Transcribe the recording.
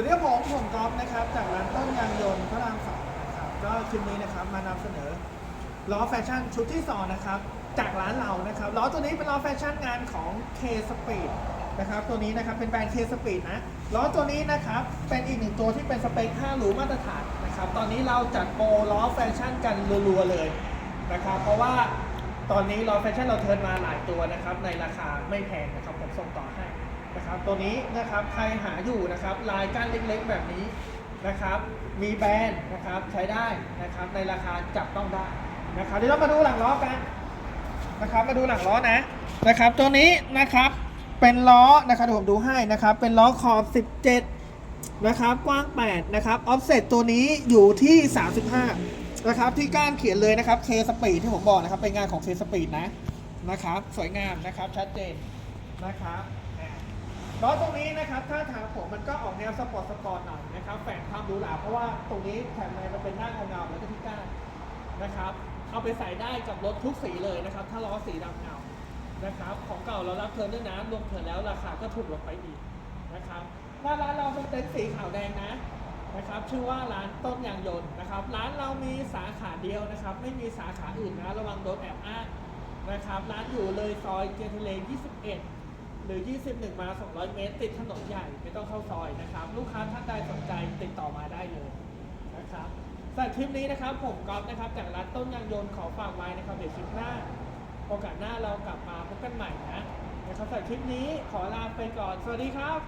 วัสดีครับผมผมก๊อฟนะครับ จากร้านต้นยางยนต์พระรามสองนะครับก็คลิปนี้นะครับมานำเสนอล้อแฟชั่นชุดที่สองนะครับจากร้านเรานะครับล้อตัวนี้เป็นล้อแฟชั่นงานของ K Speed นะครับตัวนี้นะครับเป็นแบรนด์ K Speed นะล้อตัวนี้นะครับเป็นอีกหนึ่งตัวที่เป็นสเปค5หรูมาตรฐานนะครับตอนนี้เราจัดโปรล้อแฟชั่นกันรัวๆเลยนะครับเพราะว่าตอนนี้ล้อแฟชั่นเราเทิร์นมาหลายตัวนะครับในราคาไม่แพงนะครับผมส่งต่อให้ นะครับตัวนี้นะครับใครหาอยู่นะครับลายก้านเล็กๆแบบนี้นะครับมีแบรนด์นะครับใช้ได้นะครับในราคาจับต้องได้นะครับเดี๋ยวเรามาดูหลังล้อกันนะครับมาดูหลังล้อนะนะครับตัวนี้นะครับเป็นล้อนะครับเดี๋ยวผมดูให้นะครับเป็นล้อขอบ 17นะครับกว้าง 8 นะครับออฟเซตตัวนี้อยู่ที่ 35 นะครับที่ก้านเขียนเลยนะครับเคสปีดที่ผมบอกนะครับเป็นงานของเคสปีดนะนะครับสวยงามนะครับชัดเจนนะครับ ล้อตรงนี้นะครับถ้าถามผมมันก็ออกแนวสปอร์ตสปอร์ตหน่อยนะครับแฝงความหรูหราเพราะว่าตรงนี้แถมในมันเป็นหน้าเงาๆแล้วก็ที่ก้านนะครับเอาไปใส่ได้กับรถทุกสีเลยนะครับ ถ้าล้อสีดำเงานะครับ ของเก่าเรารับเทิร์นด้วยนะรวมเทิร์นแล้วราคาก็ถูกลงไปอีกนะครับหน้าร้านเราเป็นเต็นท์สีขาวแดงนะนะครับชื่อว่าร้านต้นยางยนต์นะครับ ร้านเรามีสาขาเดียวนะครับ ไม่มีสาขาอื่นนะระวังโดนแอบอ้างนะครับ ร้านอยู่เลยซอยเจนเทเล21 หรือ 21 มา 200 เมตร ติดถนนใหญ่ไม่ต้องเข้าซอยนะครับ ลูกค้าท่านใดสนใจติดต่อมาได้เลยนะครับสำหรับคลิปนี้นะครับ ผมก๊อฟนะครับ จากร้านต้นยางยนต์ขอฝากไว้นะครับเดี๋ยวคลิปหน้า โอกาสหน้าเรากลับมาพบกันใหม่นะนะครับสำหรับคลิปนี้ขอลาไปก่อน สวัสดีครับ